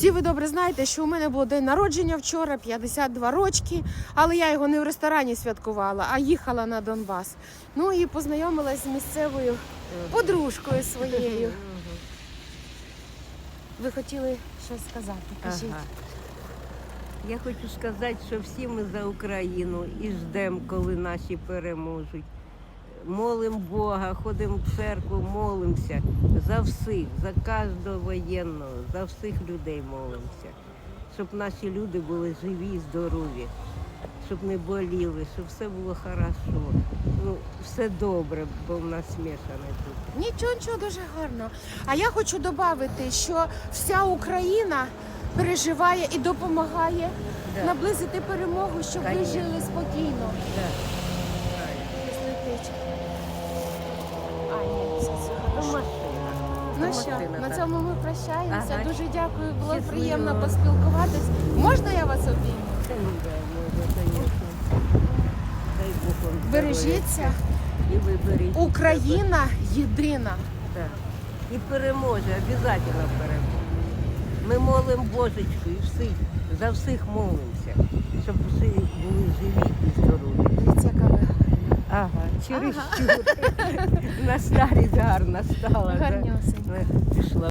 Всі ви добре знаєте, що у мене було день народження вчора, 52 рочки, але я його не в ресторані святкувала, а їхала на Донбас. Ну і познайомилась з місцевою подружкою своєю. Ви хотіли щось сказати? Кажіть. Ага. Я хочу сказати, що всі ми за Україну і ждемо, коли наші переможуть. Молимо Бога, ходимо в церкву, молимося за всіх, за кожного воєнного, за всіх людей молимося, щоб наші люди були живі, здорові, щоб не боліли, щоб все було хорошо. Ну, все добре, бо в нас смішане тут. Нічого, нічого дуже гарно. А я хочу додати, що вся Україна переживає і допомагає Да. наблизити перемогу, щоб ви Конечно. жили спокійно. Да. Ну що, на цьому ми прощаємося. Ага. Дуже дякую, було Щасливо. приємно поспілкуватись. Можна я вас обійму? Ну. Бережіться. І ви бережіть себе. Україна єдина. Так. І переможе, обов'язково переможе. Ми молимо Божечку і всіх, за всіх молимося, щоб всі були живі і здорові. Дивіться, яка ви гарна. Ага, На старість гарна стала. да. Гарнюсенька. Пішла.